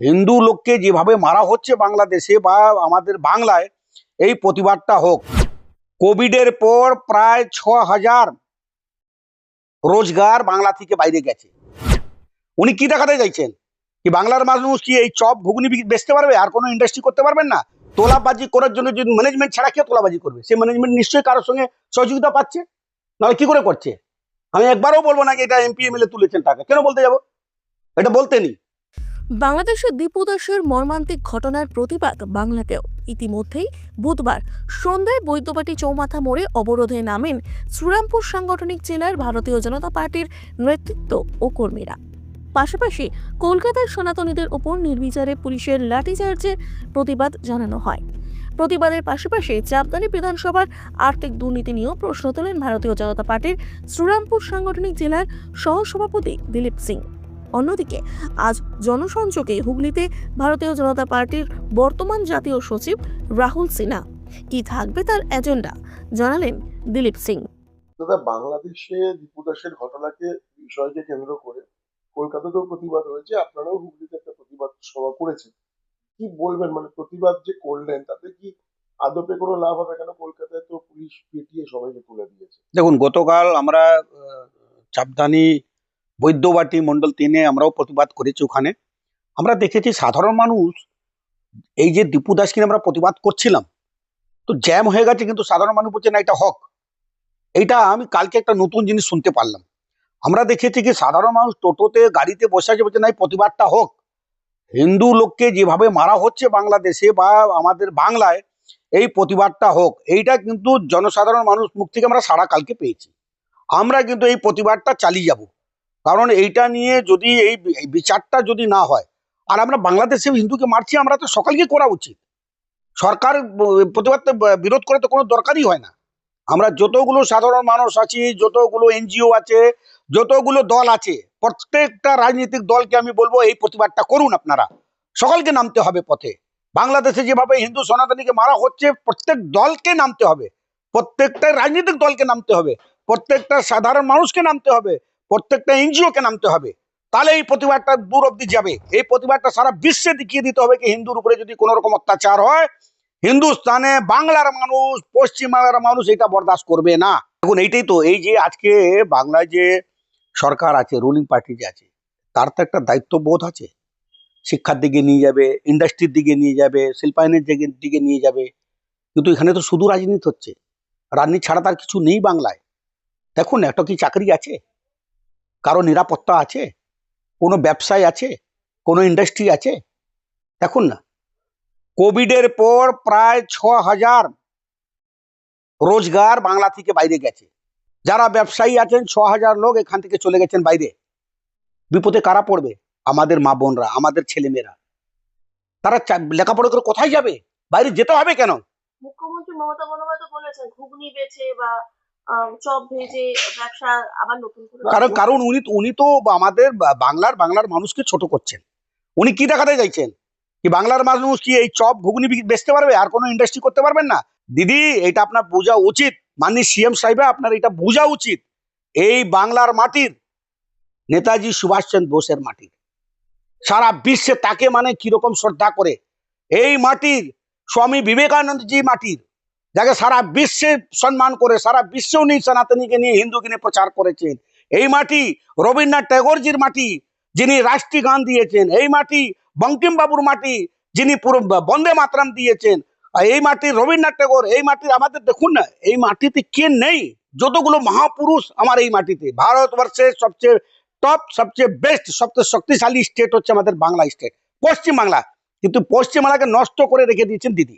হিন্দু লোককে যেভাবে মারা হচ্ছে বাংলাদেশে বা আমাদের বাংলায়, এই প্রতিবাদটা হোক। কোভিডের পর প্রায় ছ হাজার রোজগার বাংলা থেকে বাইরে গেছে। উনি কি দেখাতে চাইছেন? কি বাংলার মানুষ কি এই চপ ঘুগনি বেচতে পারবে? আর কোনো ইন্ডাস্ট্রি করতে পারবেন না? তোলাবাজি করার জন্য যদি ম্যানেজমেন্ট ছাড়া কেউ তোলাবাজি করবে সেই ম্যানেজমেন্ট নিশ্চয়ই কারোর সঙ্গে সহযোগিতা পাচ্ছে? নাহলে কি করে করছে? আমি একবারও বলব না যে এটা এমপি এমএলএ তুলেছেন টাকা। কেন বলতে যাব? এটা বলতেনি বাংলাদেশের দীপুদাসের মর্মান্তিক ঘটনার প্রতিবাদ বাংলাতেও। ইতিমধ্যেই বুধবার সন্ধ্যায় বৈদ্যবাটি চৌমাথা মোড়ে অবরোধে নামেন শ্রীরামপুর সাংগঠনিক জেলার ভারতীয় জনতা পার্টির নেতৃত্ব ও কর্মীরা। পাশাপাশি কলকাতার সনাতনীদের ওপর নির্বিচারে পুলিশের লাঠিচার্জের প্রতিবাদ জানানো হয়। প্রতিবাদের পাশাপাশি চাপদানি বিধানসভার আর্থিক দুর্নীতি নিয়েও প্রশ্ন তোলেন ভারতীয় জনতা পার্টির শ্রীরামপুর সাংগঠনিক জেলার সহসভাপতি দিলীপ সিং। অন্যদিকে আজ জনসংযোগে হুগলিতে ভারতীয় জনতা পার্টির বর্তমান জাতীয় সচিব রাহুল সিনহা। কি থাকবে তার এজেন্ডা? জানালেন দিলীপ সিং। দাদা বাংলাদেশে দীপু দাসের ঘটনাকে বিষয়কে কেন্দ্র করে কলকাতাতেও প্রতিবাদ হয়েছে আপনারাও হুগলিতে একটা প্রতিবাদ সভা করেছেন। কি বলবেন? মানে প্রতিবাদ যে করলেন তাতে কি আদপে কোনো লাভ হবে কেন? কলকাতায় তো পুলিশ পিটিয়ে সবাইকে তুলে দিয়েছে। দেখুন গতকাল আমরা চাপদানি বৈদ্যবাটি মণ্ডল তিনে আমরাও প্রতিবাদ করেছি ওখানে। আমরা দেখেছি সাধারণ মানুষ, এই যে দীপু দাসকে আমরা প্রতিবাদ করছিলাম। তো জ্যাম হয়ে গেছে কিন্তু সাধারণ মানুষ বলছে, না, এটা হক। এইটা আমি কালকে একটা নতুন জিনিস শুনতে পারলাম। আমরা দেখেছি কি সাধারণ মানুষ টোটোতে, গাড়িতে বসে আছে, বলছে, না, এই প্রতিবাদটা হোক। হিন্দু লোককে যেভাবে মারা হচ্ছে বাংলাদেশে বা আমাদের বাংলায়, এই প্রতিবাদটা হোক। এইটা কিন্তু জনসাধারণ মানুষ মুখ থেকে আমরা সারা কালকে পেয়েছি। আমরা কিন্তু এই প্রতিবাদটা চালিয়ে যাব। কারণ এইটা নিয়ে যদি এই বিচারটা যদি না হয়, আর আমরা বাংলাদেশে হিন্দুকে মারছি, আমরা তো সকালকে করা উচিত। সরকার ব- বিরোধ করে তো কোনো দরকারই হয় না। আমরা যতগুলো সাধারণ মানুষ আছি, যতগুলো এনজিও আছে, যতগুলো দল আছে, প্রত্যেকটা রাজনৈতিক দলকে আমি বলব, এই প্রতিবাদটা করুন আপনারা। সকলকে নামতে হবে পথে। বাংলাদেশে যেভাবে হিন্দু সনাতনীকে মারা হচ্ছে, প্রত্যেক দলকে নামতে হবে। প্রত্যেকটা রাজনৈতিক দলকে নামতে হবে। প্রত্যেকটা সাধারণ মানুষকে নামতে হবে। প্রত্যেকটা এনজিওকে নামতে হবে। তাহলে এই প্রতিবাদটা দূর অব্দি যাবে। এই প্রতিবাদটা সারা বিশ্বে দেখিয়ে দিতে হবে কি হিন্দুর উপরে যদি কোনো রকম অত্যাচার হয়, হিন্দুস্তানে বাংলার মানুষ, পশ্চিমবাংলার মানুষ এটা বরদাস্ত করবে না। এখন এইটাই তো, এই যে আজকে বাংলায় যে সরকার আছে রুলিং পার্টি যে আছে, তার তো একটা দায়িত্ববোধ আছে। শিক্ষার দিকে নিয়ে যাবে ইন্ডাস্ট্রির দিকে নিয়ে যাবে, শিল্পায়নের দিকে নিয়ে যাবে। কিন্তু এখানে তো শুধু রাজনীতি হচ্ছে। রাজনীতি ছাড়া তার কিছু নেই বাংলায়। দেখুন, একটা কি চাকরি আছে? কারও নিরাপত্তা আছে? কোনো ব্যবসায় আছে? কোনো ইন্ডাস্ট্রি আছে? দেখুন না। কোভিডের পর প্রায় ছ হাজার রোজগার বাংলা থেকে বাইরে গেছে। যারা ব্যবসায়ী আছেন ছ হাজার লোক এখান থেকে চলে গেছেন বাইরে। বিপদে কারা পড়বে? আমাদের মা বোনরা, আমাদের ছেলেমেয়েরা। তারা লেখাপড়া করে কোথায় যাবে? বাইরে যেতে হবে কেন? মুখ্যমন্ত্রী মমতা বন্দ্যোপাধ্যায় বলেছেন, ঘুগনি বেচে বা চপ ভেজে ব্যবসা আবার নতুন করে কারণ কারণ উনি উনি তো আমাদের বাংলার বাংলার মানুষকে ছোট করছেন। উনি কি দেখাতে চাইছেন? কি বাংলার মানুষ কি এই চপ ঘুগনি বেচতে পারবে? আর কোনো ইন্ডাস্ট্রি করতে পারবেন না? দিদি এটা আপনার বোঝা উচিত। মাননীয় সিএম সাহেবা আপনার এটা বোঝা উচিত। এই বাংলার মাটির নেতাজি সুভাষচন্দ্র বোসের মাটির। সারা বিশ্বে তাকে মানে কীরকম শ্রদ্ধা করে। এই মাটির স্বামী বিবেকানন্দজি মাটির। যাকে সারা বিশ্বে সম্মান করে, সারা বিশ্বে উনি সনাতনীকে নিয়ে হিন্দুকে নিয়ে প্রচার করেছেন। এই মাটি রবীন্দ্রনাথ ট্যাগোরজির মাটি, যিনি রাষ্ট্রীয় গান দিয়েছেন। এই মাটি বঙ্কিম বাবুর মাটি, যিনি পুরো বন্দে মাতরম দিয়েছেন। আর এই মাটির রবীন্দ্রনাথ ট্যাগোর, এই মাটির আমাদের দেখুন না, এই মাটিতে কে নেই? যতগুলো মহাপুরুষ আমার এই মাটিতে। ভারতবর্ষের সবচেয়ে টপ সবচেয়ে বেস্ট সবচেয়ে শক্তিশালী স্টেট হচ্ছে আমাদের বাংলা স্টেট পশ্চিম বাংলা কিন্তু পশ্চিম বাংলাকে নষ্ট করে রেখে দিয়েছেন দিদি।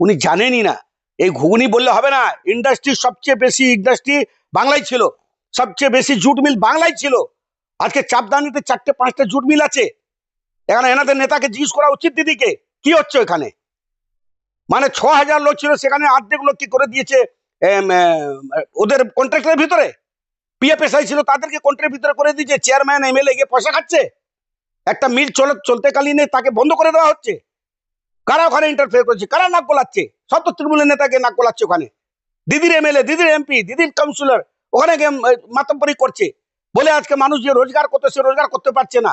উনি জানেনই না। এই ঘুগনি বললে হবে না। ইন্ডাস্ট্রি সবচেয়ে বেশি ইন্ডাস্ট্রি বাংলায় ছিল। সবচেয়ে বেশি জুট মিল বাংলায় ছিল। আজকে চাপদানিতে চারটে, পাঁচটা জুট মিল আছে। এখানে এনাদের নেতাকে জিজ্ঞেস করা উচিত দিদিকে, কি হচ্ছে এখানে মানে ছ হাজার লোক ছিল, সেখানে অর্ধেক লোক কি করে দিয়েছে ওদের কন্ট্রাক্টের ভিতরে? পিএফএসআই ছিল, তাদেরকে কন্ট্রাক্টের ভিতরে করে দিয়েছে চেয়ারম্যান এমএলএ গিয়ে পয়সা খাচ্ছে। একটা মিল চলে চলতেকালীনে তাকে বন্ধ করে দেওয়া হচ্ছে। কারা ওখানে ইন্টারফেয়ার করছে? কারা নাক গলাচ্ছে? সব তো তৃণমূলের নেতাকে নাক গলাচ্ছে ওখানে। দিদির এমএলএ, দিদির এমপি, দিদির কাউন্সিলর, ওখানে গিয়ে করছে। বলে আজকে মানুষ যে রোজগার করতে, সে রোজগার করতে পারছে না।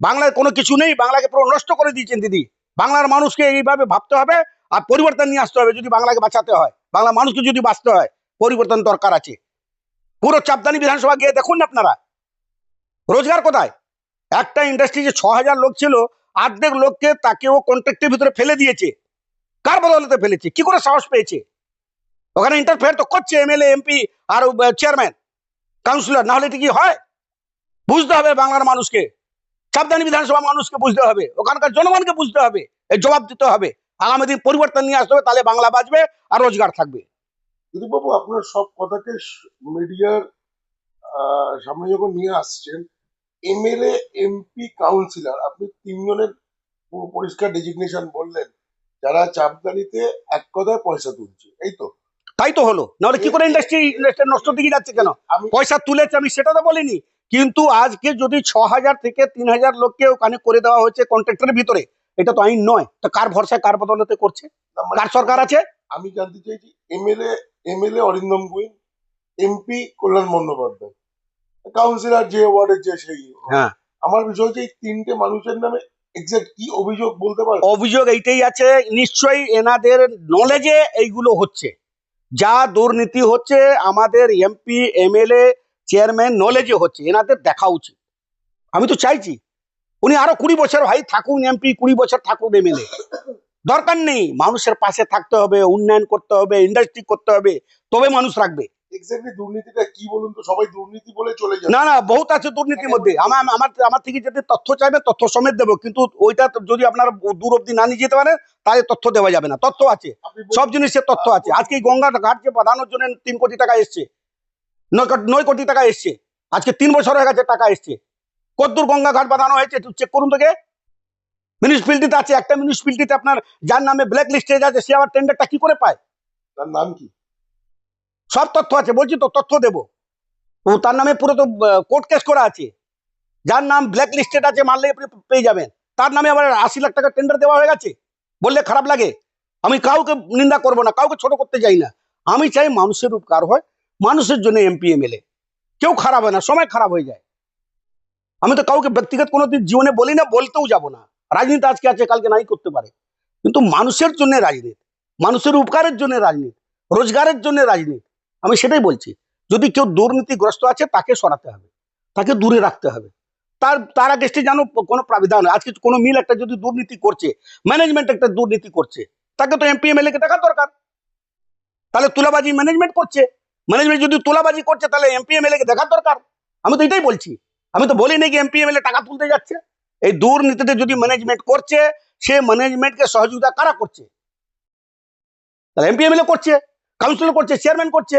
বাংলায় কোনো কিছু নেই, বাংলাকে পুরো নষ্ট করে দিয়েছেন দিদি। বাংলার মানুষকে এইভাবে ভাবতে হবে আর পরিবর্তন নিয়ে আসতে হবে যদি বাংলাকে বাঁচাতে হয়। বাংলা মানুষকে যদি বাঁচতে হয়, পরিবর্তন দরকার আছে। পুরো চাপদানি বিধানসভা গিয়ে দেখুন না আপনারা। রোজগার কোথায়? একটা ইন্ডাস্ট্রি যে ছ হাজার লোক ছিল অর্ধেক লোককে তাকে ও কন্ট্রাক্টের ভিতরে ফেলে দিয়েছে। কার বদলতে ফেলেছে? কি করে সাহস পেয়েছে? ওখানে ইন্টারফেয়ার তো করছে এমএলএ এমপি আর চেয়ারম্যান কাউন্সিলর না হলে এটা কি হয়? বুঝতে হবে বাংলার মানুষকে। সাবধানী বিধানসভা মানুষকে বুঝতে হবে। ওখানকার জনগণকে বুঝতে হবে। এই জবাব দিতে হবে। আগামী দিন পরিবর্তন নিয়ে আসতে হবে, তাহলে বাংলা বাঁচবে আর রোজগার থাকবে। দিলীপবাবু আপনার সব কথাকে মিডিয়ার সামনে যখন নিয়ে আসছেন, এমএলএ, এমপি কাউন্সিলর আপনি তিনজনের পরিষ্কার ডেজিগনেশন বললেন। যারা চাপদানিতে এক কথায় পয়সা তুলছে এই তো। তাই তো হলো। নাহলে কি করে ইন্ডাস্ট্রি ইন্ডাস্ট্রি নষ্ট দিকে যাচ্ছে কেন? পয়সা তুলেছে আমি সেটা তো বলিনি। কিন্তু আজকে যদি ছ হাজার থেকে তিন হাজার লোককে ওখানে করে দেওয়া হচ্ছে কন্ট্রাক্টরের ভিতরে এটা তো আইন নয়। তো কার ভরসায় কার বদলতে করছে? মানে কার সরকার আছে? আমি জানতে চাইছি MLA MLA Arindam Guin MP Kalyan Bandyopadhyay. Councillor যে ওয়ার্ডের যে সেই হ্যাঁ। আমার বিষয় হচ্ছে এই তিনটে মানুষের নামে অভিযোগ এইটাই আছে, নিশ্চয়ই এনাদের নলেজে এইগুলো হচ্ছে। যা দুর্নীতি হচ্ছে, আমাদের এমপি এমএলএ চেয়ারম্যান নলেজে হচ্ছে, এনাদের দেখা উচিত। আমি তো চাইছি, উনি আরও কুড়ি বছর ভাই থাকুন এমপি কুড়ি বছর থাকুন এমএলএ দরকার নেই, মানুষের পাশে থাকতে হবে, উন্নয়ন করতে হবে ইন্ডাস্ট্রি করতে হবে, তবে মানুষ রাখবে। এক্স্যাক্টলি দুর্নীতিটা কি বলুন তো? সবাই দুর্নীতি বলে চলে যায় না না বহুত আছে দুর্নীতির মধ্যে। আমার আমার আমার থেকে যদি তথ্য চাইবে তথ্য সমেত দেবো। কিন্তু ওইটা যদি আপনারা দূর অব্দি না নিয়ে যেতে পারেন তাহলে তথ্য দেওয়া যাবে না। তথ্য আছে। সব জিনিসের তথ্য আছে। আজকে এই গঙ্গা ঘাট যে বাঁধানোর জন্য তিন কোটি টাকা এসছে নয় কোটি- টাকা এসছে আজকে তিন বছর হয়ে গেছে টাকা এসছে। কতদূর গঙ্গা ঘাট বাঁধানো হয়েছে একটু চেক করুন তোকে। মিউনিসিপ্যালিটিতে আছে একটা মিউনিসিপ্যালিটিতে আপনার যার নামে ব্ল্যাক লিস্টে যাচ্ছে সে আবার টেন্ডারটা কি করে পায়? তার নাম কি? সব তথ্য আছে, বলছি তো, তথ্য দেবো। তার নামে পুরো তো কোর্ট কেস করা আছে। যার নাম ব্ল্যাক লিস্টেড আছে, মারলে আপনি পেয়ে যাবেন। তার নামে আবার আশি লাখ টাকা টেন্ডার দেওয়া হয়ে গেছে। বললে খারাপ লাগে। আমি কাউকে নিন্দা করব না, কাউকে ছোট করতে যাই না। আমি চাই মানুষের উপকার হয়, মানুষের জন্য এমপি এমএলএ কেউ খারাপ হয় না, সময় খারাপ হয়ে যায়। আমি তো কাউকে ব্যক্তিগত কোনোদিন জীবনে বলি না, বলতেও যাব না। রাজনীতি আজকে আছে, কালকে নাই করতে পারে। কিন্তু মানুষের জন্য রাজনীতি, মানুষের উপকারের জন্য রাজনীতি, রোজগারের জন্য রাজনীতি আমি সেটাই বলছি, যদি কেউ দুর্নীতিগ্রস্ত আছে তাকে সরাতে হবে, তাকে দূরে রাখতে হবে। তার তার আগেস্টে যেন কোনো প্রাবিধান আজকে কোনো মিল একটা যদি দুর্নীতি করছে ম্যানেজমেন্ট একটা দুর্নীতি করছে, তাকে তো এমপি এমএলএ কে দেখা দরকার। তাহলে তুলাবাজি ম্যানেজমেন্ট করছে। ম্যানেজমেন্ট যদি তুলাবাজি করছে, তাহলে এমপি এমএলএ কে দেখার দরকার। আমি তো এটাই বলছি। আমি তো বলি নাকি এমপি এমএলএ টাকা তুলতে যাচ্ছে। এই দুর্নীতিতে যদি ম্যানেজমেন্ট করছে, সে ম্যানেজমেন্টকে সহযোগিতা কারা করছে? তাহলে এমপি এমএলএ করছে কাউন্সিলর করছে চেয়ারম্যান করছে।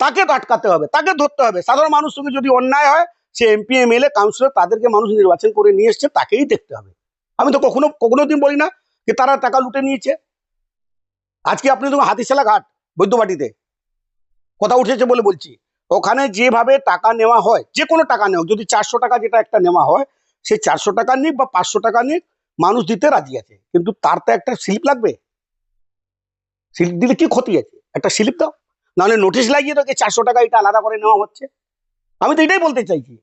তাকে তো আটকাতে হবে, তাকে ধরতে হবে। সাধারণ মানুষ সঙ্গে যদি অন্যায় হয়, সে এমপি এমএলএ কাউন্সিলর তাদেরকে মানুষ নির্বাচন করে নিয়ে এসছে, তাকেই দেখতে হবে। আমি তো কখনো কখনো দিন বলি না যে তারা টাকা লুটে নিয়েছে। আজকে আপনি দেখুন হাতিশালা ঘাট, বৈদ্যবাটিতে। কথা উঠেছে বলে বলছি। ওখানে যেভাবে টাকা নেওয়া হয়, যে কোনো টাকা নেওয়া যদি চারশো টাকা যেটা একটা নেওয়া হয়, সে চারশো টাকা নিক বা পাঁচশো টাকা নিক, মানুষ দিতে রাজি আছে। কিন্তু তার তো একটা স্লিপ লাগবে। স্লিপ দিলে কি ক্ষতি আছে? একটা স্লিপ দাও। নাহলে নোটিশ লাগিয়ে তোকে চারশো টাকা এটা আলাদা করে নেওয়া হচ্ছে। আমি তো এটাই বলতে চাইছি,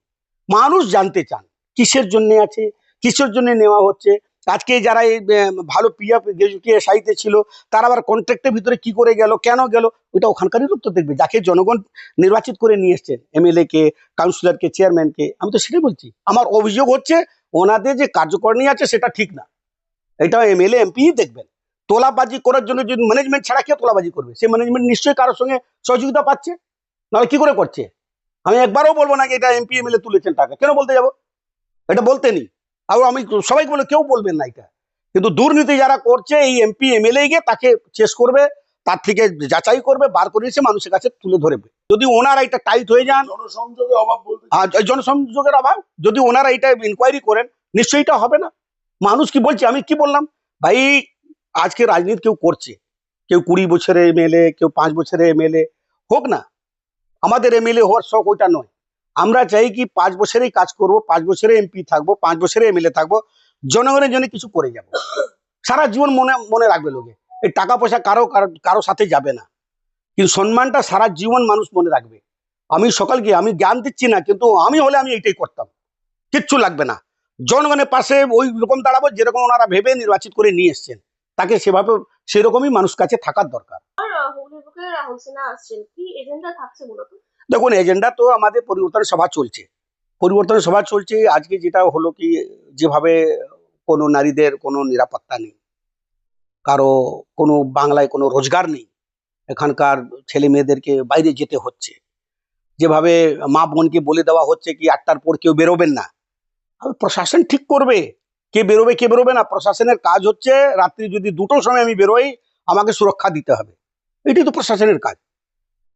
মানুষ জানতে চান, কিসের জন্য আছে, কিসের জন্য নেওয়া হচ্ছে। আজকে যারা এই ভালো পিএফ গ্রাজুয়েট সাইতে ছিল, তারা আবার কন্ট্রাক্টের ভিতরে কি করে গেল, কেন গেল, ওইটা ওখানকারই লোক তো দেখবে। যাকে জনগণ নির্বাচিত করে নিয়ে এসছেন এমএলএ কে কাউন্সিলরকে চেয়ারম্যানকে আমি তো সেটাই বলছি। আমার অভিযোগ হচ্ছে, ওনাদের যে কার্যকরণী আছে, সেটা ঠিক না। এটা এমএলএ এমপি দেখবেন। তোলাবাজি করার জন্য যদি ম্যানেজমেন্ট ছাড়া কেউ তোলাবাজি করবে? সেই ম্যানেজমেন্ট নিশ্চয়ই কারোর সঙ্গে সহযোগিতা পাচ্ছে? নাহলে কি করে করছে? আমি একবারও বলব না যে এটা এমপি এমএলএ তুলেছেন টাকা। কেন বলতে যাব? এটা বলতে নি আর আমি সবাইকে বলে কেউ বলবেন না এটা। কিন্তু দুর্নীতি যারা করছে এই এমপি এমএলএ গিয়ে তাকে শেষ করবে তার থেকে যাচাই করবে বার করে এসে মানুষের কাছে তুলে ধরবে। যদি ওনারা এটা টাইট হয়ে যান জনসংযোগে অভাব এই জনসংযোগের অভাব? যদি ওনারা এটা ইনকোয়ারি করেন নিশ্চয়ই এটা হবে না। মানুষ কি বলছে? আমি কি বললাম? ভাই আজকে রাজনীতি কেউ করছে, কেউ কুড়ি বছরে এমএলএ, কেউ পাঁচ বছরে এমএলএ, হোক না, আমাদের এমএলএ হওয়ার শখ ওইটা নয়। আমরা চাই কি পাঁচ বছরেই কাজ করব, পাঁচ বছরে এমপি থাকব, পাঁচ বছরে এমএলএ থাকব, জনগণের জন্য কিছু করে যাব। সারা জীবন মনে মনে রাখবে লোকে, এই টাকা পয়সা কারও, কারো- সাথে যাবে না। কিন্তু সম্মানটা সারা জীবন মানুষ মনে রাখবে। আমি সকালকে, আমি জ্ঞান দিচ্ছি না, কিন্তু আমি হলে আমি এইটাই করতাম। কিচ্ছু লাগবে না। জনগণের পাশে ওই রকম দাঁড়াবো যেরকম ওনারা ভেবে নির্বাচিত করে নিয়ে এসছেন। তাকে সেভাবে সেরকমই মানুষ কাছে থাকার দরকার। দেখুন এজেন্ডা তো আমাদের পরিবর্তন সভা চলছে। পরিবর্তন সভা চলছে আজকে যেটা হলো কি যেভাবে কোনো নারীদের কোনো নিরাপত্তা নেই কারও কোনো বাংলায় কোনো রোজগার নেই এখানকার ছেলে মেয়েদেরকে বাইরে যেতে হচ্ছে। যেভাবে মা বোনকে বলে দেওয়া হচ্ছে কি আটটার পর কেউ বেরোবেন না প্রশাসন ঠিক করবে। কে বেরোবে কে বেরোবে না, প্রশাসনের কাজ হচ্ছে রাত্রি যদি দুটোর সময় আমি বেরোই, আমাকে সুরক্ষা দিতে হবে। এটাই তো প্রশাসনের কাজ।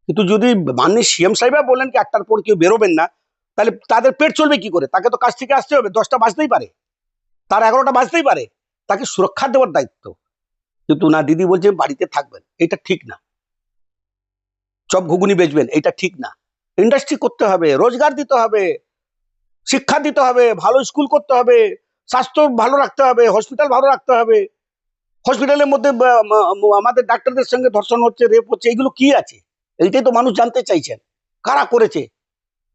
কিন্তু যদি মাননীয় সিএম সাহেবা বলেন কি আটটার পর কেউ বেরোবেন না, তাহলে তাদের পেট চলবে কি করে? তাকে তো কাজ থেকে আসতে হবে, দশটা বাজতেই পারে। তার এগারোটা বাজতেই পারে। তাকে সুরক্ষা দেওয়ার দায়িত্ব। কিন্তু না, দিদি বলছে বাড়িতে থাকবেন, এটা ঠিক না। চপ ঘুগুনি বেচবেন, এটা ঠিক না। ইন্ডাস্ট্রি করতে হবে, রোজগার দিতে হবে, শিক্ষা দিতে হবে, ভালো স্কুল করতে হবে। স্বাস্থ্য ভালো রাখতে হবে হসপিটাল ভালো রাখতে হবে। হসপিটালের মধ্যে আমাদের ডাক্তারদের সঙ্গে ধর্ষণ হচ্ছে রেপ হচ্ছে, এগুলো কি আছে? এইটাই তো মানুষ জানতে চাইছেন। কারা করেছে?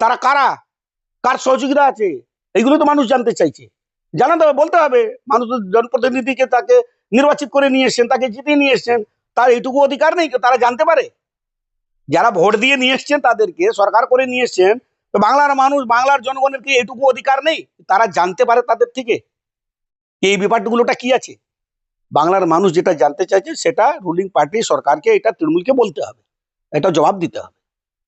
তারা কারা? কার সহযোগিতা আছে? এইগুলো তো মানুষ জানতে চাইছে। জানাতে হবে, বলতে হবে, মানুষ জনপ্রতিনিধিকে তাকে নির্বাচিত করে নিয়ে এসছেন, তাকে জিতিয়ে নিয়ে এসছেন, তার এইটুকু অধিকার নেই, তারা জানতে পারে। যারা ভোট দিয়ে নিয়ে এসছেন, তাদেরকে সরকার করে নিয়ে এসছেন। তো বাংলার মানুষ, বাংলার জনগণের কি এটুকু অধিকার নেই? তারা জানতে পারে তাদের থেকে। এই ব্যাপারগুলোটা কি আছে? বাংলার মানুষ যেটা জানতে চাইছে, সেটা রুলিং পার্টি সরকারকে, এটা তৃণমূলকে বলতে হবে। এটা জবাব দিতে হবে।